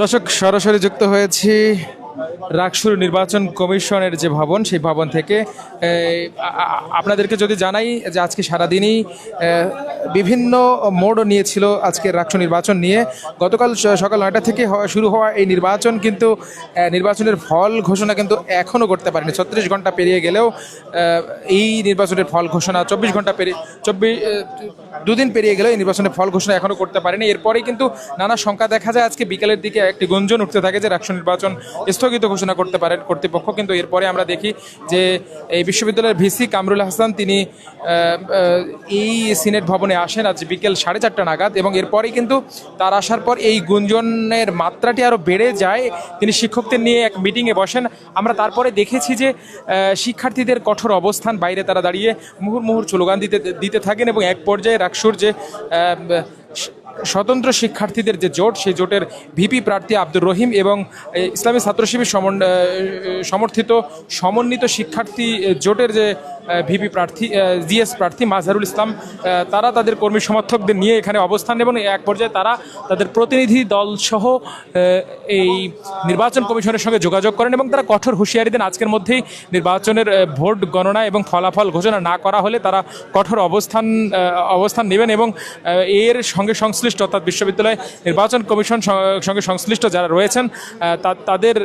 দর্শক সরাসরি যুক্ত হয়েছি রাকসুর নির্বাচন কমিশনের যে ভবন, সেই ভবন থেকে আপনাদেরকে যদি জানাই যে আজকে সারাদিনই বিভিন্ন মোড় নিয়েছিল আজকে রাকসু নির্বাচন নিয়ে। গতকাল সকাল নয়টা থেকে শুরু হওয়া এই নির্বাচন কিন্তু নির্বাচনের ফল ঘোষণা কিন্তু এখনও করতে পারেনি। ছত্রিশ ঘণ্টা পেরিয়ে গেলেও এই নির্বাচনের ফল ঘোষণা চব্বিশ ঘণ্টা পেরিয়ে, চব্বিশ দুদিন পেরিয়ে গেলেও এই নির্বাচনের ফল ঘোষণা এখনও করতে পারেনি। এরপরেই কিন্তু নানা শঙ্কা দেখা যায়। আজকে বিকেলের দিকে একটি গুঞ্জন উঠতে থাকে যে রাষ্ট্র নির্বাচন স্থগিত ঘোষণা করতে পারেন কর্তৃপক্ষ। কিন্তু এরপরে আমরা দেখি যে এই বিশ্ববিদ্যালয়ের ভিসি কামরুল হাসান তিনি এই সিনেট ভবনে আসেন আজ বিকেল সাড়ে চারটা নাগাদ এবং এরপরেই কিন্তু তার আসার পর এই গুঞ্জনের মাত্রাটি আরও বেড়ে যায়। তিনি শিক্ষকদের নিয়ে এক মিটিংয়ে বসেন। আমরা তারপরে দেখেছি যে শিক্ষার্থীদের কঠোর অবস্থান, বাইরে তারা দাঁড়িয়ে মুহুর মুহুর স্লোগান দিতে দিতে থাকেন এবং এক পর্যায়ে রাকসুর যে স্বতন্ত্র শিক্ষার্থীদের যে জোট, সেই জোটের ভিপি প্রার্থী আব্দুর রহিম এবং ইসলামী ছাত্র শিবির সমর্থিত সমন্বিত শিক্ষার্থী জোটের যে ভিপি প্রার্থী জিএস প্রার্থী মাজহারুল ইসলাম তারা তাদের কর্মী সমর্থকদের নিয়ে এখানে অবস্থান নেবেন এক পর্যায়ে তারা তাদের প্রতিনিধি দল সহ এই নির্বাচন কমিশনের সঙ্গে যোগাযোগ করেন এবং তারা কঠোর হুঁশিয়ারি দেন। আজকের মধ্যেই নির্বাচনের ভোট গণনা এবং ফলাফল ঘোষণা না করা হলে তারা কঠোর অবস্থান অবস্থান নেবেন এবং এর সঙ্গে সংশ্লিষ্ট অর্থাৎ বিশ্ববিদ্যালয় নির্বাচন কমিশন সঙ্গে সংশ্লিষ্ট যারা রয়েছেন তাদের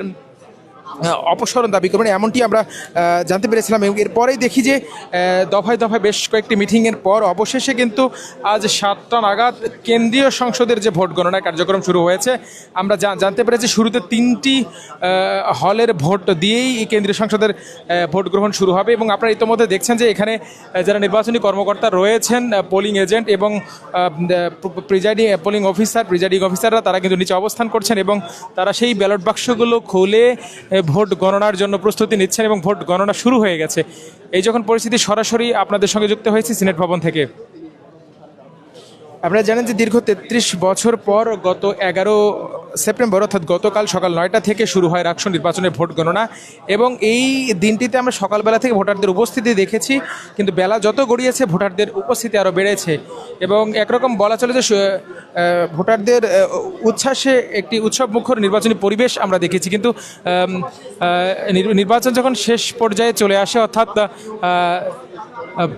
অপসারণ দাবি করবেন। এমনটি আমরা জানতে পেরেছিলাম। এবং এরপরেই দেখি যে দফায় দফায় বেশ কয়েকটি মিটিংয়ের পর অবশেষে কিন্তু আজ সাতটা নাগাদ কেন্দ্রীয় সংসদের যে ভোট গণনা কার্যক্রম শুরু হয়েছে, আমরা জানতে পেরেছি শুরুতে তিনটি হলের ভোট দিয়েই কেন্দ্রীয় সংসদের ভোট গ্রহণ শুরু হবে। এবং আপনারা ইতিমধ্যে দেখছেন যে এখানে যারা নির্বাচনী কর্মকর্তা রয়েছেন পোলিং এজেন্ট এবং প্রিজাইডিং পোলিং অফিসার প্রিজাইডিং অফিসাররা তারা কিন্তু নিচে অবস্থান করছেন এবং তারা সেই ব্যালট বাক্সগুলো খুলে ভোট গণনার জন্য প্রস্তুতি নিচ্ছেন এবং ভোট গণনা শুরু হয়ে গেছে। এই যখন পরিস্থিতি সরাসরি আপনাদের সঙ্গে যুক্ত হয়েছে সিনেট ভবন থেকে। আপনারা জানেন যে দীর্ঘ তেত্রিশ বছর পর গত এগারো সেপ্টেম্বর, অর্থাৎ গতকাল সকাল নয়টা থেকে শুরু হয় রাকসু নির্বাচনের ভোট গণনা। এবং এই দিনটিতে আমরা সকালবেলা থেকে ভোটারদের উপস্থিতি দেখেছি, কিন্তু বেলা যত গড়িয়েছে, ভোটারদের উপস্থিতি আরও বেড়েছে। এবং একরকম বলা চলে যে ভোটারদের উচ্ছ্বাসে একটি উৎসব মুখর নির্বাচনী পরিবেশ আমরা দেখেছি। কিন্তু নির্বাচন যখন শেষ পর্যায়ে চলে আসে, অর্থাৎ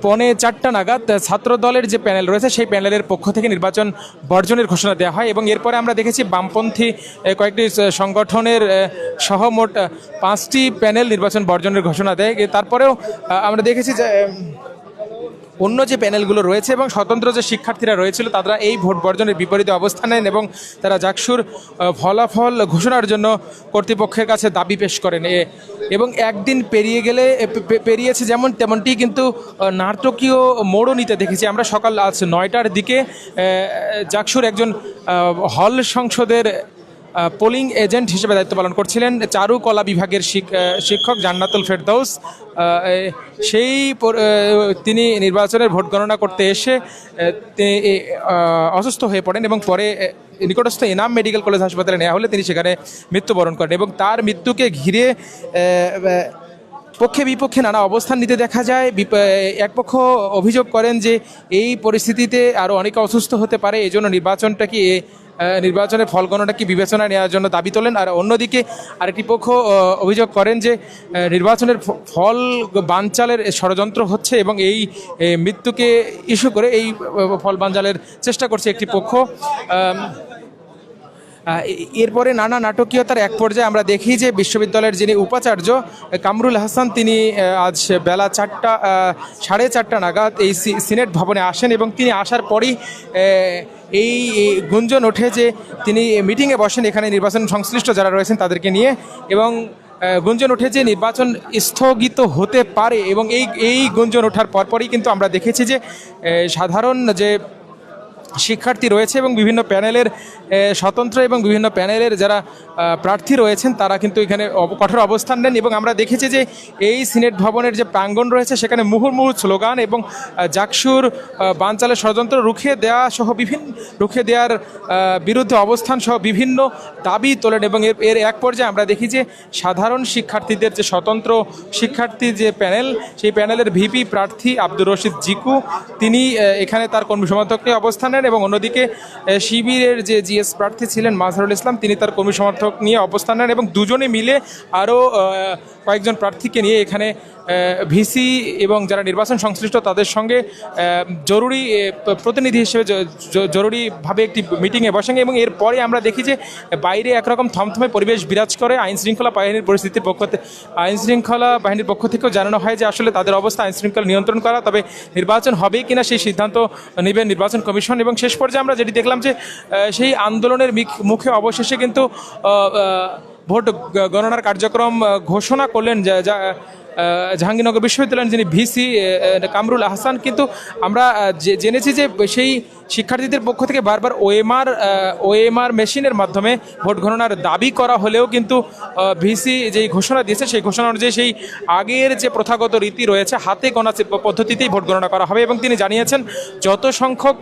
পনে চারটা নাগাদ ছাত্র দলের যে প্যানেল রয়েছে, সেই প্যানেলের পক্ষ থেকে নির্বাচন বর্জনের ঘোষণা দেওয়া হয় এবং এরপরে আমরা দেখেছি বামপন্থী কয়েকটি সংগঠনের সহ মোট পাঁচটি প্যানেল নির্বাচন বর্জনের ঘোষণা দেয়। তারপরেও আমরা দেখেছি যে অন্য যে প্যানেলগুলো রয়েছে এবং স্বতন্ত্র যে শিক্ষার্থীরা রয়েছিল, তারা এই ভোট বর্জনের বিপরীতে অবস্থান নেন এবং তারা জাকসুর ফলাফল ঘোষণার জন্য কর্তৃপক্ষের কাছে দাবি পেশ করেন। এবং একদিন পেরিয়ে গেলে পেরিয়েছে যেমন তেমনটি কিন্তু নাটকীয় মোড়ও নিতে দেখেছি। আমরা সকাল আজ নয়টার দিকে জাকসুর একজন হল সংসদের পোলিং এজেন্ট হিসেবে দায়িত্ব পালন করছিলেন চারুকলা বিভাগের শিক- শিক্ষক জান্নাতুল ফেরদৌস। সেই তিনি নির্বাচনের ভোট গণনা করতে এসে অসুস্থ হয়ে পড়েন এবং পরে নিকটস্থ এনাম মেডিকেল কলেজ হাসপাতালে নেওয়া হলে তিনি সেখানে মৃত্যুবরণ করেন এবং তার মৃত্যুকে ঘিরে পক্ষে বিপক্ষে নানা অবস্থান নিতে দেখা যায়। এক পক্ষ অভিযোগ করেন যে এই পরিস্থিতিতে আরও অনেকে অসুস্থ হতে পারে এই জন্য নির্বাচনটা কি নির্বাচনের ফল গণনা কি বিবেচনায় নেওয়ার জন্য দাবি তোলেন? আর অন্যদিকে আরেকটি পক্ষ অভিযোগ করেন যে নির্বাচনের ফল বানচালের ষড়যন্ত্র হচ্ছে এবং এই মৃত্যুকে ইস্যু করে এই ফল বানচালের চেষ্টা করছে একটি পক্ষ। এরপরে নানা নাটকীয়তার এক পর্যায়ে আমরা দেখি যে বিশ্ববিদ্যালয়ের যিনি উপাচার্য কামরুল হাসান, তিনি আজ বেলা চারটা সাড়ে চারটা নাগাদ এই সিনেট ভবনে আসেন এবং তিনি আসার পরই এই গুঞ্জন ওঠে যে তিনি মিটিংয়ে বসেন, এখানে নির্বাচন সংশ্লিষ্ট যারা রয়েছেন তাদেরকে নিয়ে এবং গুঞ্জন ওঠে যে নির্বাচন স্থগিত হতে পারে এবং এই এই গুঞ্জন ওঠার পরপরই কিন্তু আমরা দেখেছি যে সাধারণ যে শিক্ষার্থী রয়েছে এবং বিভিন্ন প্যানেলের স্বতন্ত্র এবং বিভিন্ন প্যানেলের যারা প্রার্থী রয়েছেন, তারা কিন্তু এখানে কঠোর অবস্থান নেন এবং আমরা দেখেছি যে এই সিনেট ভবনের যে প্রাঙ্গণ রয়েছে, সেখানে মুহুর্মুহু স্লোগান এবং জাকসুর বানচালের ষড়যন্ত্র রুখে দেওয়া সহ বিভিন্ন রুখে দেওয়ার বিরুদ্ধে অবস্থান সহ বিভিন্ন দাবি তোলেন এবং এর এর এক পর্যায়ে আমরা দেখি যে সাধারণ শিক্ষার্থীদের যে স্বতন্ত্র শিক্ষার্থী যে প্যানেল, সেই প্যানেলের ভিপি প্রার্থী আব্দুর রশিদ জিকু, তিনি এখানে তার কর্মী সমর্থক নিয়ে অবস্থান নেন এবং অন্যদিকে শিবিরের যে জিএস প্রার্থী ছিলেন মাজহারুল ইসলাম, তিনি তার কর্মী সমর্থক নিয়ে অবস্থান নেন এবং দুজনে মিলে আরও কয়েকজন প্রার্থীকে নিয়ে এখানে ভিসি এবং যারা নির্বাচন সংশ্লিষ্ট তাদের সঙ্গে জরুরি প্রতিনিধি হিসেবে জরুরিভাবে একটি মিটিংয়ে বসেন এবং এরপরে আমরা দেখি যে বাইরে একরকম থমথমে পরিবেশ বিরাজ করে আইনশৃঙ্খলা বাহিনীর পরিস্থিতির পক্ষ থেকে আইন শৃঙ্খলা বাহিনীর পক্ষ থেকেও জানানো হয় যে আসলে তাদের অবস্থা আইনশৃঙ্খলা নিয়ন্ত্রণ করা, তবে নির্বাচন হবে কিনা সেই সিদ্ধান্ত নেবেন নির্বাচন কমিশন এবং শেষ পর্যায়ে আমরা যেটি দেখলাম যে সেই আন্দোলনের মুখে অবশেষে কিন্তু ভোট গণনার কার্যক্রম ঘোষণা করলেন যা জাহাঙ্গীরনগর বিশ্ববিদ্যালয়ের যিনি ভিসি কামরুল আহসান, কিন্তু আমরা জেনেছি যে সেই শিক্ষার্থীদের পক্ষ থেকে বারবার ওএমআর ওএমআর মেশিনের মাধ্যমে ভোট গণনার দাবি করা হলেও কিন্তু ভিসি যেই ঘোষণা দিয়েছে, সেই ঘোষণা অনুযায়ী সেই আগের যে প্রথাগত রীতি রয়েছে, হাতে গণা পদ্ধতিতেই ভোট গণনা করা হবে। এবং তিনি জানিয়েছেন, যত সংখ্যক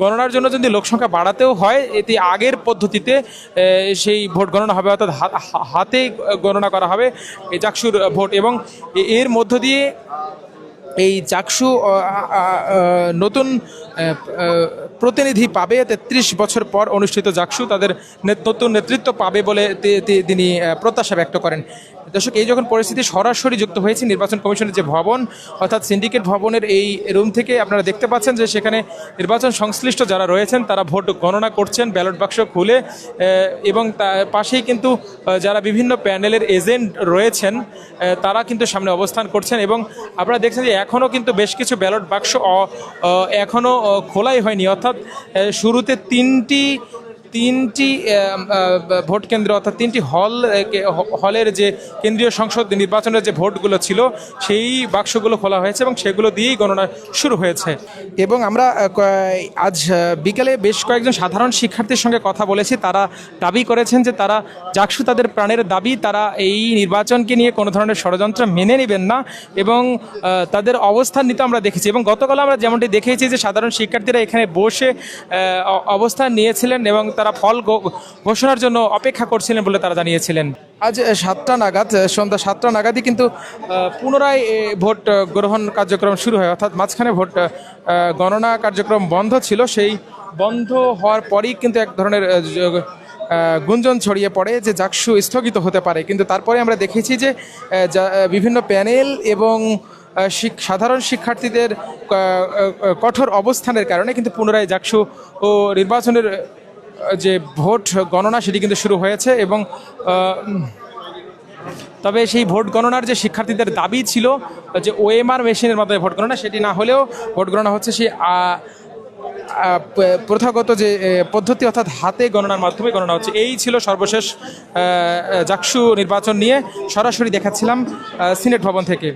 গণনার জন্য যদি লোকসংখ্যা বাড়াতেও হয় এটি আগের পদ্ধতিতে সেই ভোট গণনা হবে, অর্থাৎ হাতে গণনা করা হবে। এই চাকসুর ভোট এবং এর মধ্য দিয়ে এই চাকসু নতুন প্রতিনিধি পাবে তেত্রিশ বছর পর অনুষ্ঠিত জাকসু তাদের নেত- নতুন নেতৃত্ব পাবে বলে তিনি প্রত্যাশা ব্যক্ত করেন। দর্শক, এই যখন পরিস্থিতি সরাসরি যুক্ত হয়েছে, নির্বাচন কমিশনের যে ভবন, অর্থাৎ সিন্ডিকেট ভবনের এই রুম থেকে আপনারা দেখতে পাচ্ছেন যে সেখানে নির্বাচন সংশ্লিষ্ট যারা রয়েছেন, তারা ভোট গণনা করছেন, ব্যালট বাক্স খুলে এবং তার পাশেই কিন্তু যারা বিভিন্ন প্যানেলের এজেন্ট রয়েছেন তারা কিন্তু সামনে অবস্থান করছেন এবং আপনারা দেখছেন যে এখনও কিন্তু বেশ কিছু ব্যালট বাক্স এখনও খোলাই হয়নি। অর্থাৎ শুরুতে তিনটি তিনটি ভোট কেন্দ্র অর্থাৎ তিনটি হল হলের যে কেন্দ্রীয় সংসদ নির্বাচনের যে ভোটগুলো ছিল, সেই বাক্সগুলো খোলা হয়েছে এবং সেগুলো দিয়েই গণনা শুরু হয়েছে। এবং আমরা আজ বিকেলে বেশ কয়েকজন সাধারণ শিক্ষার্থীর সঙ্গে কথা বলেছি। তারা দাবি করেছেন যে তারা জাকসু তাদের প্রাণের দাবি, তারা এই নির্বাচনকে নিয়ে কোনো ধরনের ষড়যন্ত্র মেনে নেবেন না এবং তাদের অবস্থান নিতে আমরা দেখেছি। এবং গতকাল আমরা যেমনটি দেখেছি যে সাধারণ শিক্ষার্থীরা এখানে বসে অবস্থান নিয়েছিলেন এবং তারা ফল ঘোষণার জন্য অপেক্ষা করছিলেন বলে তারা জানিয়েছিলেন। আজ সাতটা নাগাদ সন্ধ্যা সাতটা নাগাদই কিন্তু পুনরায় ভোট গ্রহণ কার্যক্রম শুরু হয়। অর্থাৎ মাঝখানে ভোট গণনা কার্যক্রম বন্ধ ছিল। সেই বন্ধ হওয়ার পরেই কিন্তু এক ধরনের গুঞ্জন ছড়িয়ে পড়ে যে জাকসু স্থগিত হতে পারে। কিন্তু তারপরে আমরা দেখেছি যে বিভিন্ন প্যানেল এবং সাধারণ শিক্ষার্থীদের কঠোর অবস্থানের কারণে কিন্তু পুনরায় জাকসু ও নির্বাচনের যে ভোট গণনা সেটি কিন্তু শুরু হয়েছে এবং তবে সেই ভোট গণনার যে শিক্ষার্থীদের দাবি ছিল যে ওএমআর মেশিনের মাধ্যমে ভোট গণনা, সেটি না হলেও ভোট গণনা হচ্ছে সেই প্রথাগত যে পদ্ধতি অর্থাৎ হাতে গণনার মাধ্যমে গণনা হচ্ছে। এই ছিল সর্বশেষ জাকসু নির্বাচন নিয়ে সরাসরি দেখাচ্ছিলাম সিনেট ভবন থেকে।